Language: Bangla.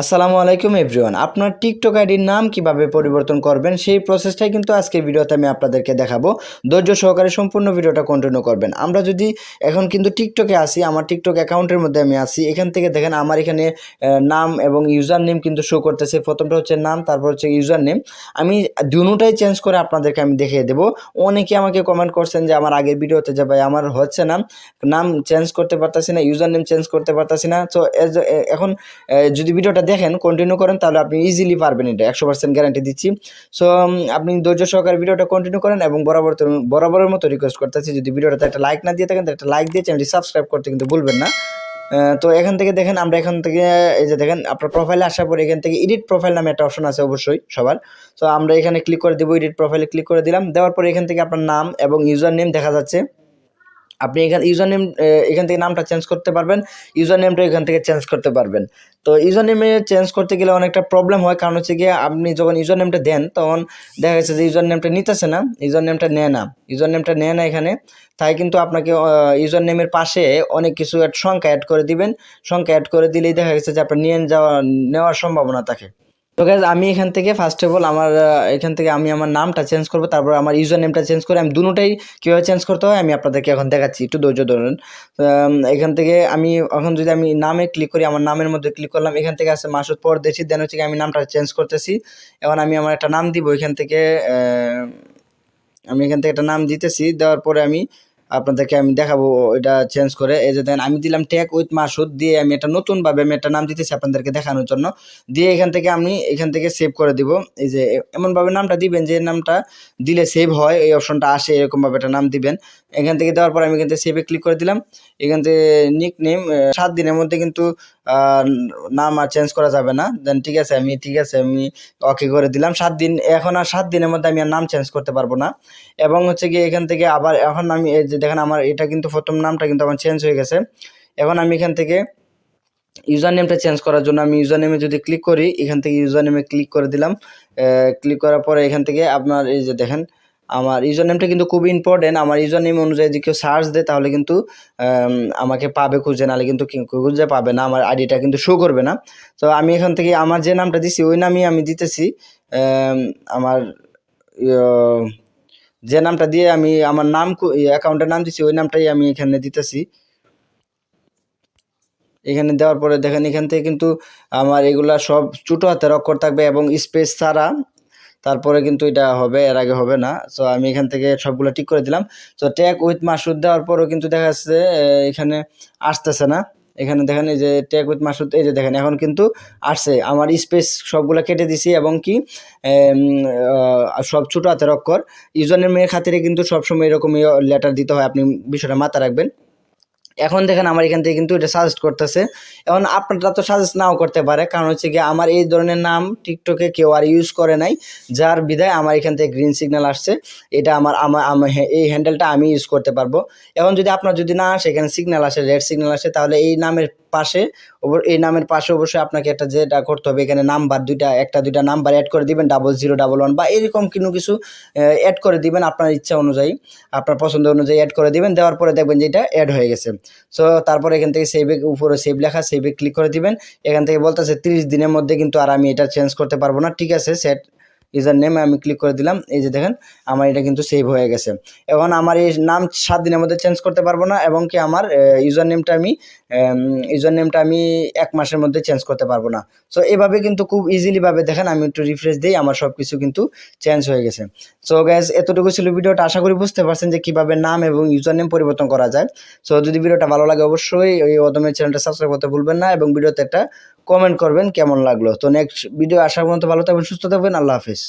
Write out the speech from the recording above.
আসসালামু আলাইকুম এভরিওয়ান। আপনার টিকটক আইডির নাম কীভাবে পরিবর্তন করবেন সেই প্রসেসটাই কিন্তু আজকে ভিডিওতে আমি আপনাদেরকে দেখাবো। ধৈর্য সহকারে সম্পূর্ণ ভিডিওটা কন্টিনিউ করবেন। আমরা যদি এখন কিন্তু টিকটকে আসি, আমার টিকটক অ্যাকাউন্টের মধ্যে আমি আসি এখান থেকে দেখেন আমার এখানে নাম এবং ইউজার নেম কিন্তু শো করতেছে। প্রথমটা হচ্ছে নাম, তারপর হচ্ছে ইউজার নেম আমি দুটাই চেঞ্জ করে আপনাদেরকে আমি দেখিয়ে দেবো। অনেকে আমাকে কমেন্ট করছেন যে, আমার আগের ভিডিওতে যে ভাই আমার হচ্ছে না, নাম চেঞ্জ করতে পারতাছি না ইউজার নেম চেঞ্জ করতে পারতাছি না। তো এখন যদি ভিডিওটা দেখেন কন্টিনিউ করেন, তাহলে আপনি ইজিলি পারবেন এটা, একশো পার্সেন্ট গ্যারান্টি দিচ্ছি। সো আপনি ধৈর্য সহকারে ভিডিওটা কন্টিনিউ করেন এবং বরাবর বরাবরের মতো রিকোয়েস্ট করতেছি, যদি ভিডিওটাতে একটা লাইক না দিয়ে থাকেন একটা লাইক দিয়ে চ্যানেলটি সাবস্ক্রাইব করতে কিন্তু ভুলবেন না। তো এখান থেকে দেখেন, আমরা এখান থেকে, এই যে দেখেন, আপনার প্রোফাইলে আসার পরে এখান থেকে এডিট প্রোফাইল নামে একটা অপশন আছে অবশ্যই, সবার। তো আমরা এখানে ক্লিক করে দেবো এডিট প্রোফাইলে ক্লিক করে দিলাম, দেওয়ার পরে এখান থেকে আপনার নাম এবং ইউজার নেম দেখা যাচ্ছে। আপনি এখানে ইউজার নেম এখান থেকে নামটা চেঞ্জ করতে পারবেন ইউজার নেমটা এখান থেকে চেঞ্জ করতে পারবেন। তো ইউজার নেমে চেঞ্জ করতে গেলে অনেকটা প্রবলেম হয়, কারণ হচ্ছে গিয়ে আপনি যখন ইউজার নেমটা দেন, তখন দেখা গেছে যে ইউজার নেমটা নিতেছে না ইউজার নেমটা নেয় না। ইউজার নেমটা নেয় না এখানে, তাই কিন্তু আপনাকে ইউজার নেমের পাশে অনেক কিছু সংখ্যা অ্যাড করে দিবেন। সংখ্যা অ্যাড করে দিলেই দেখা গেছে যে আপনার নিয়ে যাওয়া, নেওয়ার সম্ভাবনা থাকে। তো গ্যাস আমি এখান থেকে ফার্স্ট অফ অল আমার এখান থেকে আমি আমার নামটা চেঞ্জ করব, তারপর আমার ইউজার নেমটা চেঞ্জ করে আমি দুটোটাই কীভাবে চেঞ্জ করতে হয় আমি আপনাদেরকে এখন দেখাচ্ছি, একটু ধৈর্য ধরুন। এখান থেকে আমি এখন যদি আমি নামে ক্লিক করি, আমার নামের মধ্যে ক্লিক করলাম, এখান থেকে আছে মাসুদ পরদেশি দেন হচ্ছে আমি নামটা চেঞ্জ করতেছি। এখন আমি আমার একটা নাম দিব, এখান থেকে আমি এখান থেকে একটা নাম দিতেছি, দেওয়ার পরে আমি আপনাদেরকে আমি দেখাবো এটা চেঞ্জ করে। এই যে দেন, আমি দিলাম ট্যাগ উইথ মাসুদ, দিয়ে আমি এটা নতুনভাবে আমি একটা নাম দিতেছি আপনাদেরকে দেখানোর জন্য। দিয়ে এখান থেকে আমি এখান থেকে সেভ করে দিব। এই যে, এমনভাবে নামটা দিবেন, যে নামটা দিলে সেভ হয়, এই অপশনটা আসে, এরকমভাবে একটা নাম দিবেন। এখান থেকে দেওয়ার পর আমি এখান থেকে সেভে ক্লিক করে দিলাম। এখান থেকে নিক নেম সাত দিনের মধ্যে কিন্তু নাম আর চেঞ্জ করা যাবে না। দেন ঠিক আছে, আমি, ঠিক আছে, আমি ওকে করে দিলাম। সাত দিন, এখন আর সাত দিনের মধ্যে আমি আর নাম চেঞ্জ করতে পারব না। এবং হচ্ছে গিয়ে এখান থেকে আবার, এখন আমি দেখেন আমার এটা কিন্তু প্রথম নামটা কিন্তু আমার চেঞ্জ হয়ে গেছে। এখন আমি এখান থেকে ইউজার নেমটা চেঞ্জ করার জন্য আমি ইউজার নেমে যদি ক্লিক করি, এখান থেকে ইউজার নেমে ক্লিক করে দিলাম। ক্লিক করার পরে এখান থেকে আপনার, এই যে দেখেন আমার ইউজার নেমটা কিন্তু খুব ইম্পর্টেন্ট আমার ইউজার নেম অনুযায়ী যদি কেউ সার্চ দেয়, তাহলে কিন্তু আমাকে পাবে খুঁজে, নাহলে কিন্তু খুঁজে পাবে না। আমার আইডিটা কিন্তু শো করবে না। তো আমি এখান থেকে আমার যে নামটা দিছি, ওই নামই আমি দিতেছি। আমার যে নামটা দিয়ে আমি আমার নাম অ্যাকাউন্টের নাম দিছি, ওই নামটাই আমি এখানে দিতেছি। এখানে দেওয়ার পরে দেখেন, এখান থেকে কিন্তু আমার এগুলা সব ছোটো হাতের অক্ষর থাকবে এবং স্পেস ছাড়া তারপরে কিন্তু এটা হবে, এর আগে হবে না। সো আমি এখান থেকে সবগুলো ঠিক করে দিলাম। তো ট্যাগ উইথ মাসুদ দেওয়ার পরেও কিন্তু দেখা যাচ্ছে এখানে আসতেছে না। এখানে দেখেন এই যে ট্যাগ উইথ মাসুদ, এই যে দেখেন, এখন কিন্তু আসছে। আমার স্পেস সবগুলো কেটে দিছি এবং কি সব ছোটো হাতের অক্ষর। ইউজার নেমের খাতিরে কিন্তু সবসময় এরকমই লেটার দিতে হয়। আপনি বিষয়টা মাথায় রাখবেন। এখন দেখেন আমার এখান থেকে কিন্তু এটা সাজেস্ট করতেছে। এখন আপনারা তো সাজেস্ট নাও করতে পারে কারণ হচ্ছে কি আমার এই ধরনের নাম টিকটকে কেউ আর ইউজ করে নাই যার বিধায় আমার এখান থেকে গ্রিন সিগন্যাল আসছে। এটা আমার আমার হ্যাঁ, এই হ্যান্ডেলটা আমি ইউজ করতে পারব। এখন যদি আপনার যদি না আসে এখানে সিগন্যাল আসে রেড সিগন্যাল আসে তাহলে এই নামের পাশে এই নামের পাশে অবশ্যই আপনাকে একটা যেটা করতে হবে, এখানে নাম্বার দুইটা, একটা দুইটা নাম্বার অ্যাড করে দিবেন ডাবল জিরো ডাবল ওয়ান বা এরকম কোনো কিছু অ্যাড করে দিবেন আপনার ইচ্ছা অনুযায়ী, আপনার পছন্দ অনুযায়ী অ্যাড করে দিবেন, দেওয়ার পরে দেখবেন যে এটা অ্যাড হয়ে গেছে। সো তারপরে এখান থেকে সেভে উপরে সেভ লেখা সেভে ক্লিক করে দিবেন। এখান থেকে বলতেছে তিরিশ দিনের মধ্যে কিন্তু আর আমি এটা চেঞ্জ করতে পারব না। ঠিক আছে সেট ইউজার নেমে আমি ক্লিক করে দিলাম। এই যে দেখেন, আমার এটা কিন্তু সেভ হয়ে গেছে। এখন আমার এই নাম সাত দিনের মধ্যে চেঞ্জ করতে পারব না এবং কি আমার ইউজার নেমটা আমি ইউজার নেমটা আমি এক মাসের মধ্যে চেঞ্জ করতে পারব না। সো এভাবে কিন্তু খুব ইজিলিভাবে দেখেন, আমি একটু রিফ্রেশ দিই আমার সব কিছু কিন্তু চেঞ্জ হয়ে গেছে। সো গ্যাস এতটুকু ছিল ভিডিওটা। আশা করি বুঝতে পারছেন যে কীভাবে নাম এবং ইউজার নেম পরিবর্তন করা যায়। সো যদি ভিডিওটা ভালো লাগে অবশ্যই ওই অদমের চ্যানেলটা সাবস্ক্রাইব করতে ভুলবেন না এবং ভিডিওতে একটা কমেন্ট করবেন কেমন লাগল। তো নেক্সট ভিডিও আসার পর্যন্ত ভালো থাকবেন, সুস্থ থাকবেন, আল্লাহ হাফিজ।